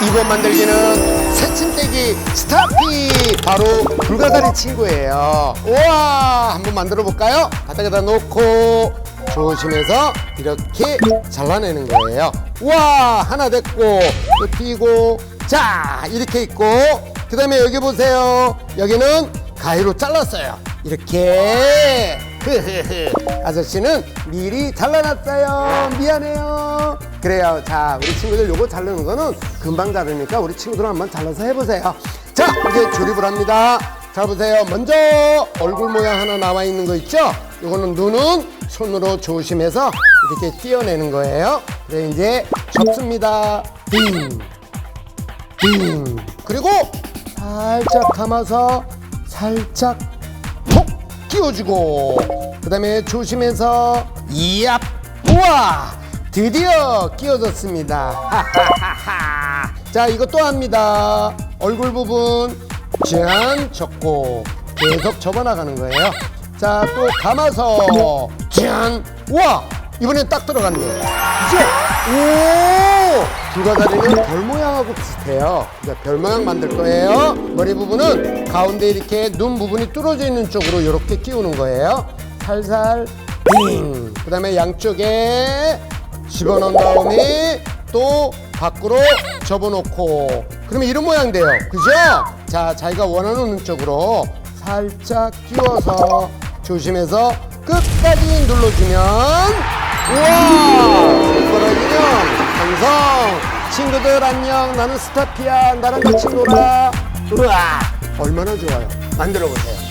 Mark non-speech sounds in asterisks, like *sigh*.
이번 만들기는 새침대기 스타피 바로 불가사리 친구예요. 우와 한번 만들어 볼까요? 바닥에다 놓고 조심해서 이렇게 잘라내는 거예요. 우와 하나 됐고 또 띄고 자 이렇게 있고 그 다음에 여기 보세요. 여기는 가위로 잘랐어요. 이렇게 *laughs* 아저씨는 미리 잘라놨어요. 미안해요. 그래요. 자, 우리 친구들 요거 자르는 거는 금방 자르니까 우리 친구들 한번 잘라서 해보세요. 자, 이제 조립을 합니다. 자, 보세요. 먼저 얼굴 모양 하나 나와 있는 거 있죠? 요거는 눈은 손으로 조심해서 이렇게 띄어내는 거예요. 그래, 이제 접습니다. 빙, 빙. 그리고 살짝 감아서 살짝 톡 끼워주고 그 다음에 조심해서 이압 우와 드디어 끼워졌습니다. 자 이것도 합니다. 얼굴 부분 짠 접고 계속 접어나가는 거예요. 자 또 감아서 짠 우와! 이번엔 딱 들어갔네 이제 오! 불가다리는 별 모양하고 비슷해요. 이제 별 모양 만들 거예요. 머리 부분은 가운데 이렇게 눈 부분이 뚫어져 있는 쪽으로 이렇게 끼우는 거예요. 살살 빙 그 다음에 양쪽에 집어넣은 다음에 또 밖으로 접어놓고. 그러면 이런 모양 돼요. 그죠? 자 자기가 원하는 눈 쪽으로 살짝 끼워서 조심해서 끝까지 눌러주면. 우와! 손가락이면 완성! 친구들 안녕. 나는 스타피야 나랑 같이 놀아. 우와! 얼마나 좋아요. 만들어 보세요